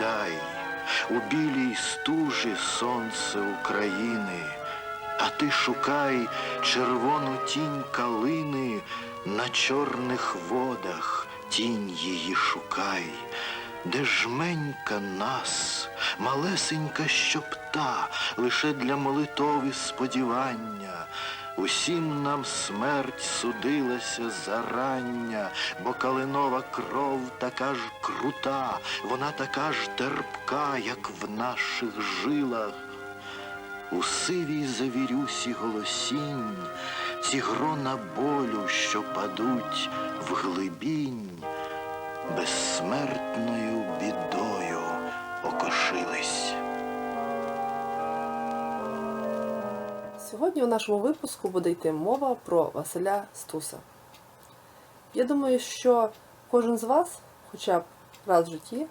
Сідай у білій стужі сонце України, а ти шукай червону тінь калини на чорних водах, тінь її шукай, де жменька нас, малесенька щопта, лише для молитов і сподівання. Усім нам смерть судилася зарання, бо калинова кров така ж крута, вона така ж терпка, як в наших жилах. У сивій завірюсі голосінь, ці грона болю, що падуть в глибінь, безсмертною бідою окошились. Сьогодні у нашому випуску буде йти мова про Василя Стуса. Я думаю, що кожен з вас, хоча б раз в житті,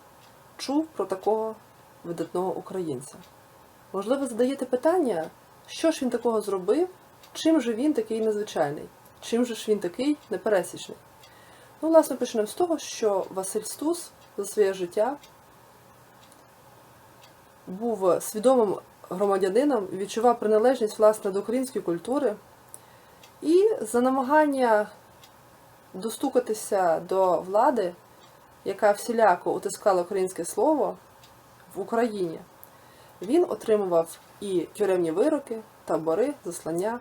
чув про такого видатного українця. Можливо, задаєте питання, що ж він такого зробив, чим же він такий незвичайний, чим же ж він такий непересічний. Ну, власне, почнемо з того, що Василь Стус за своє життя був свідомим громадянином, відчував приналежність власне до української культури і за намагання достукатися до влади, яка всіляко утискала українське слово в Україні, він отримував і тюремні вироки, табори, заслання.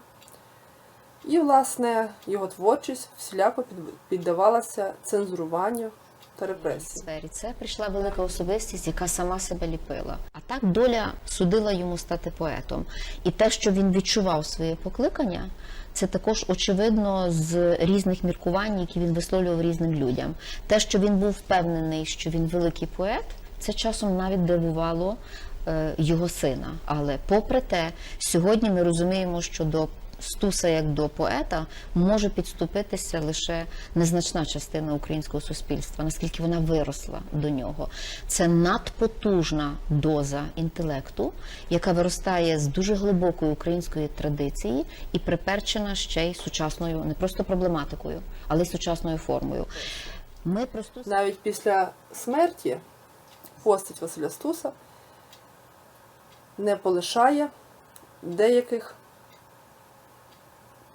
І, власне, його творчість всіляко піддавалася цензуруванню та сфері. Це прийшла велика особистість, яка сама себе ліпила. А так доля судила йому стати поетом. І те, що він відчував своє покликання, це також очевидно з різних міркувань, які він висловлював різним людям. Те, що він був впевнений, що він великий поет, це часом навіть дивувало е, його сина. Але попри те, сьогодні ми розуміємо, що до Стуса як до поета може підступитися лише незначна частина українського суспільства, наскільки вона виросла до нього. Це надпотужна доза інтелекту, яка виростає з дуже глибокої української традиції і приперчена ще й сучасною не просто проблематикою, але й сучасною формою. Ми про Стуса Навіть після смерті постать Василя Стуса не полишає деяких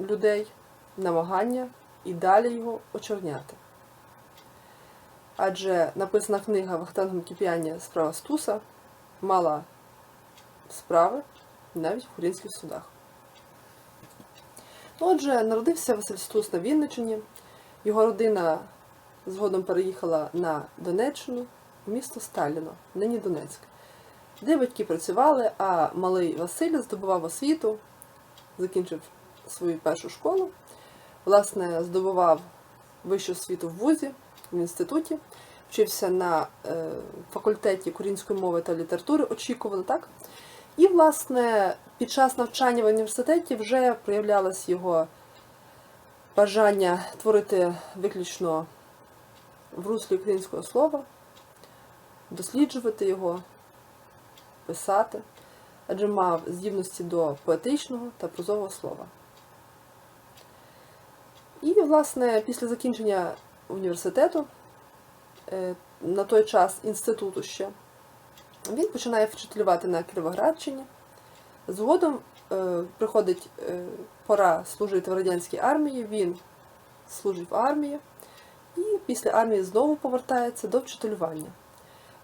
людей намагання і далі його очорняти. Адже написана книга Вахтангом Кіп'яння Справа Стуса мала справи навіть в українських судах. Ну, Отже, народився Василь Стус на Вінниччині. Його родина згодом переїхала на Донеччину, в місто Сталіно, нині Донецьк, де батьки працювали, а малий Василь здобував освіту, закінчив свою першу школу, власне, здобував вищу освіту в вузі, в інституті, вчився на е, факультеті української мови та літератури, очікували, так? І, власне, під час навчання в університеті вже проявлялось його бажання творити виключно в руслі українського слова, досліджувати його, писати, адже мав здібності до поетичного та прозового слова. І, власне, після закінчення університету, е, на той час інституту ще, він починає вчителювати на Кіровоградщині. Згодом е, приходить е, пора служити в радянській армії, він служить в армії і після армії знову повертається до вчителювання.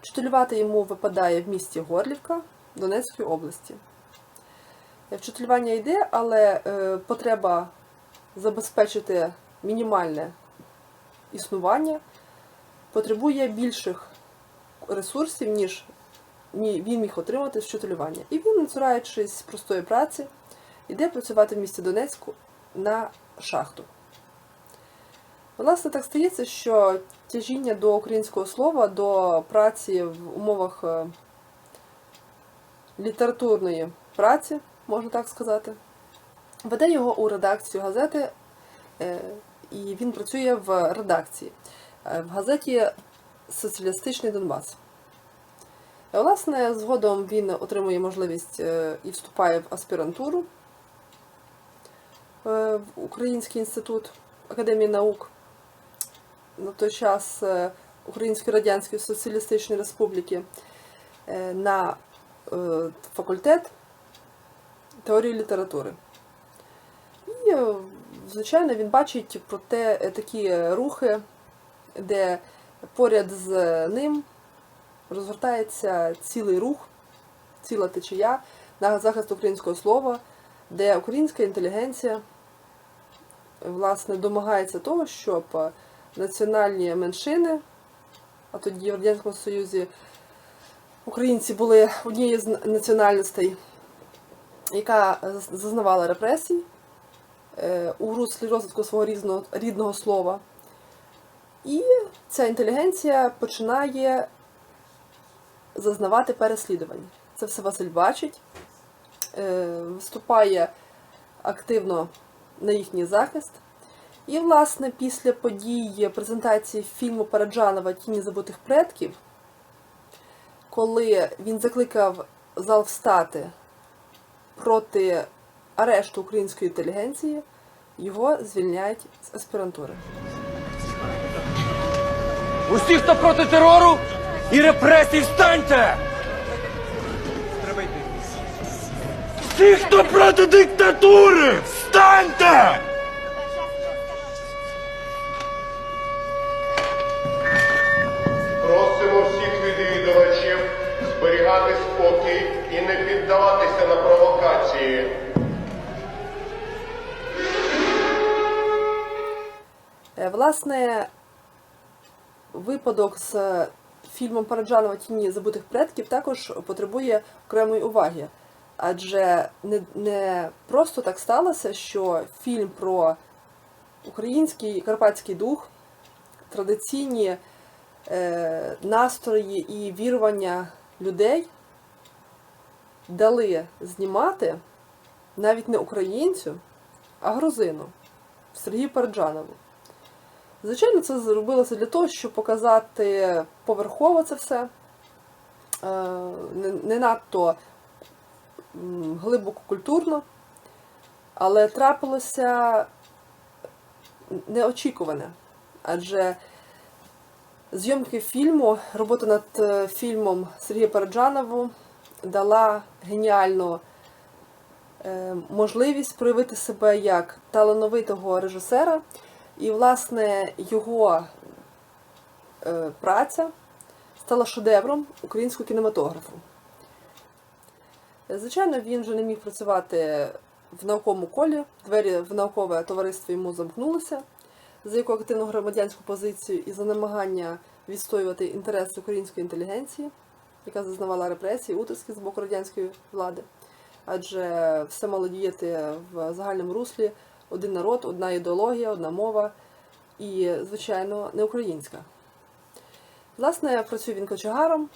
Вчителювати йому випадає в місті Горлівка Донецької області. Вчителювання йде, але потреба забезпечити мінімальне існування потребує більших ресурсів, ніж він міг отримати з вчителювання. І він, цураючись простої праці, йде працювати в місті Донецьку на шахту. Власне, так стається, що тяжіння до українського слова, до праці в умовах е, літературної праці, можна так сказати, веде його у редакцію газети, е, і він працює в редакції е, в газеті Соціалістичний Донбас. Е, Власне, згодом він отримує можливість і вступає в аспірантуру в Український інститут Академії наук. На той час Української Радянської Соціалістичної Республіки на факультет теорії літератури. Е, звичайно, він бачить про те е, такі рухи, де поряд з ним розгортається цілий рух, ціла течія на захист українського слова, де українська інтелігенція власне домагається того, щоб національні меншини, а тоді в Радянському Союзі українці були однією з національностей, яка зазнавала репресій е, у руслі розвитку свого різного, рідного слова. І ця інтелігенція починає зазнавати переслідування. Це все Василь бачить, е, виступає активно на їхній захист. І, власне, після події презентації фільму Параджанова Тіні забутих предків, коли він закликав зал встати проти арешту української інтелігенції, його звільняють з аспірантури. Усі, хто проти терору і репресій, встаньте! Треба йти. Всі, хто проти диктатури, встаньте! Просимо всіх відвідувачів зберігати спокій і не піддаватися на провокації. Власне, випадок з фільмом Параджанова Тіні забутих предків також потребує окремої уваги. Адже не, не просто так сталося, що фільм про український карпатський дух, традиційні е, настрої і вірування людей дали знімати навіть не українцю, а грузину Сергію Параджанову. Звичайно, це зробилося для того, щоб показати поверхово це все, е, не- надто глибоко культурно, але трапилося неочікуване. Адже зйомки фільму, робота над е, фільмом Сергія Параджанову дала геніальну е, можливість проявити себе як талановитого режисера. І, власне, його е, праця стала шедевром українського кінематографу. Звичайно, він вже не міг працювати в науковому колі, двері в наукове товариство йому замкнулися за яку активну громадянську позицію і за намагання відстоювати інтереси української інтелігенції, яка зазнавала репресії, утиски з боку радянської влади. Адже все мало діяти в загальному руслі один народ, одна ідеологія, одна мова і, звичайно, не українська. Власне, працює він кочегаром,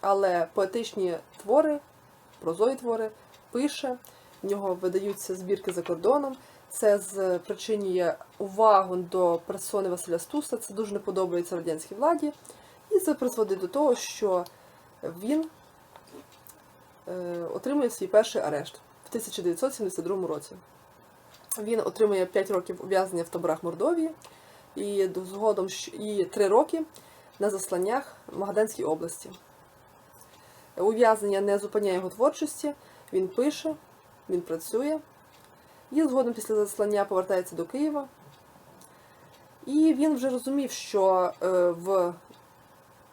але поетичні твори, прозові твори пише, в нього видаються збірки за кордоном. Це спричинює увагу до персони Василя Стуса, це дуже не подобається радянській владі, і це призводить до того, що він е, отримує свій перший арешт в 1972 році. Він отримує 5 років ув'язнення в таборах Мордовії і згодом і 3 роки на засланнях в Магаданській області. Ув'язнення не зупиняє його творчості, він пише, він працює. І згодом після заслання повертається до Києва. І він вже розумів, що е, в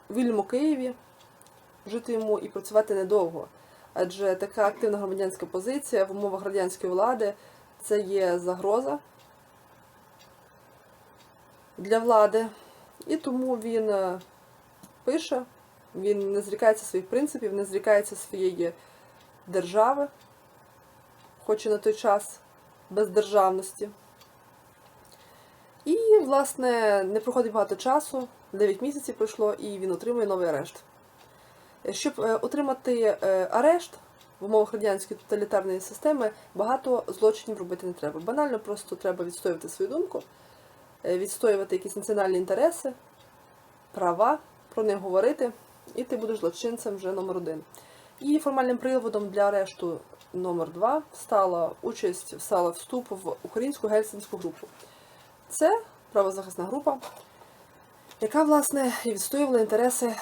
вільному Києві жити йому і працювати недовго. Адже така активна громадянська позиція в умовах радянської влади це є загроза для влади. І тому він е, пише, він не зрікається своїх принципів, не зрікається своєї держави, хоч і на той час без державності. І, власне, не проходить багато часу, 9 місяців пройшло, і він отримує новий арешт. Щоб е, отримати е, арешт в умовах радянської тоталітарної системи, багато злочинів робити не треба. Банально просто треба відстоювати свою думку, е, відстоювати якісь національні інтереси, права, про них говорити, і ти будеш злочинцем вже номер один. І формальним приводом для арешту номер 2 стала участь, стала вступ в українську гельсінську групу. Це правозахисна група, яка, власне, і відстоювала інтереси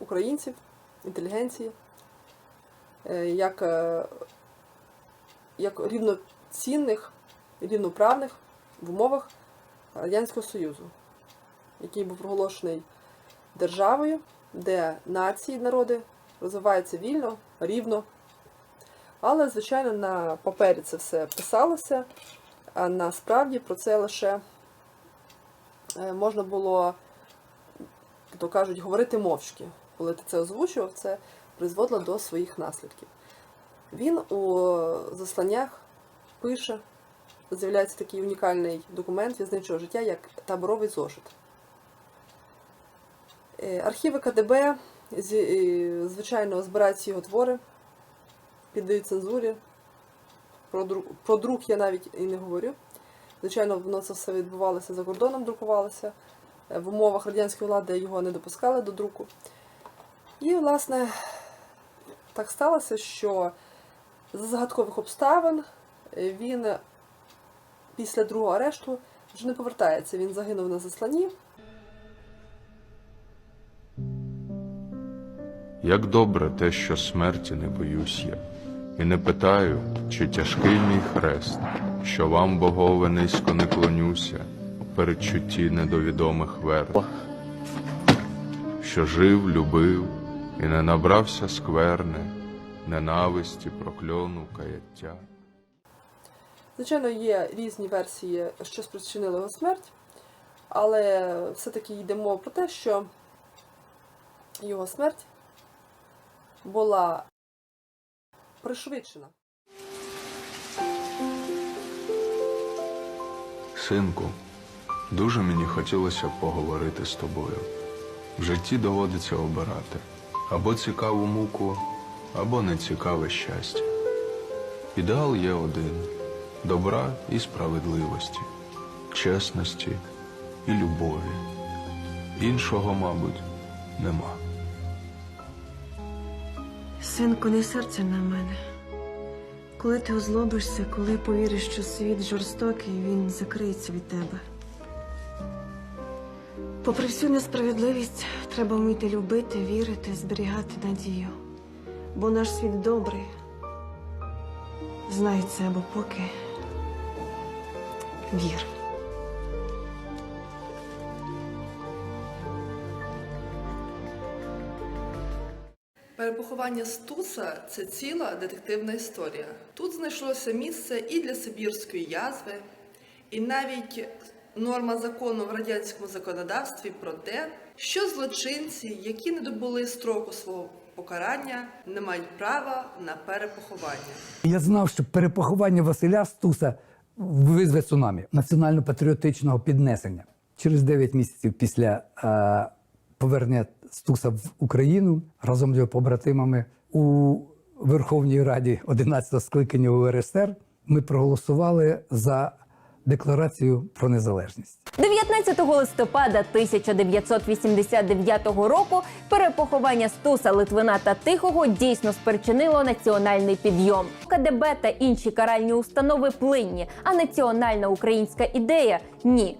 українців, інтелігенції, е, як, е, як рівноцінних, рівноправних в умовах Радянського Союзу, який був проголошений державою, де нації, народи розвиваються вільно, рівно. Але, звичайно, на папері це все писалося, а насправді про це лише е, можна було, то кажуть, говорити мовчки. Коли ти це озвучував, це призводило до своїх наслідків. Він у засланнях пише, з'являється такий унікальний документ в'язничого життя, як таборовий зошит. Е, Архіви КДБ, е, звичайно, збирають ці його твори, піддають цензурі. Про друк, про друк я навіть і не говорю. Звичайно, воно це все відбувалося за кордоном, друкувалося. Е, В умовах радянської влади його не допускали до друку. І, власне, так сталося, що за загадкових обставин він після другого арешту вже не повертається. Він загинув на засланні. Як добре те, що смерті не боюсь я, і не питаю, чи тяжкий мій хрест, що вам, богове, низько не клонюся, в передчутті недовідомих верт, що жив, любив і не набрався скверни, ненависті, прокльону, каяття. Звичайно, є різні версії, що спричинило його смерть, але все-таки йде мова про те, що його смерть була пришвидшена. Синку, дуже мені хотілося б поговорити з тобою. В житті доводиться обирати або цікаву муку, або нецікаве щастя. Ідеал є один добра і справедливості, чесності і любові. Іншого, мабуть, нема. Синку, не серця на мене. Коли ти озлобишся, коли повіриш, що світ жорстокий, він закриється від тебе. Попри всю несправедливість, треба вміти любити, вірити, зберігати надію. Бо наш світ добрий. Знай це, бо поки вір. Перепоховання Стуса це ціла детективна історія. Тут знайшлося місце і для Сибірської язви, і навіть норма закону в радянському законодавстві про те, що злочинці, які не добули строку свого покарання, не мають права на перепоховання. Я знав, що перепоховання Василя Стуса визве цунамі національно-патріотичного піднесення. Через 9 місяців після е, повернення Стуса в Україну разом з його побратимами у Верховній Раді 11-го скликання УРСР ми проголосували за декларацію про незалежність. 19 листопада 1989 року перепоховання Стуса Литвина та Тихого дійсно спричинило національний підйом. КДБ та інші каральні установи плинні, а національна українська ідея ні.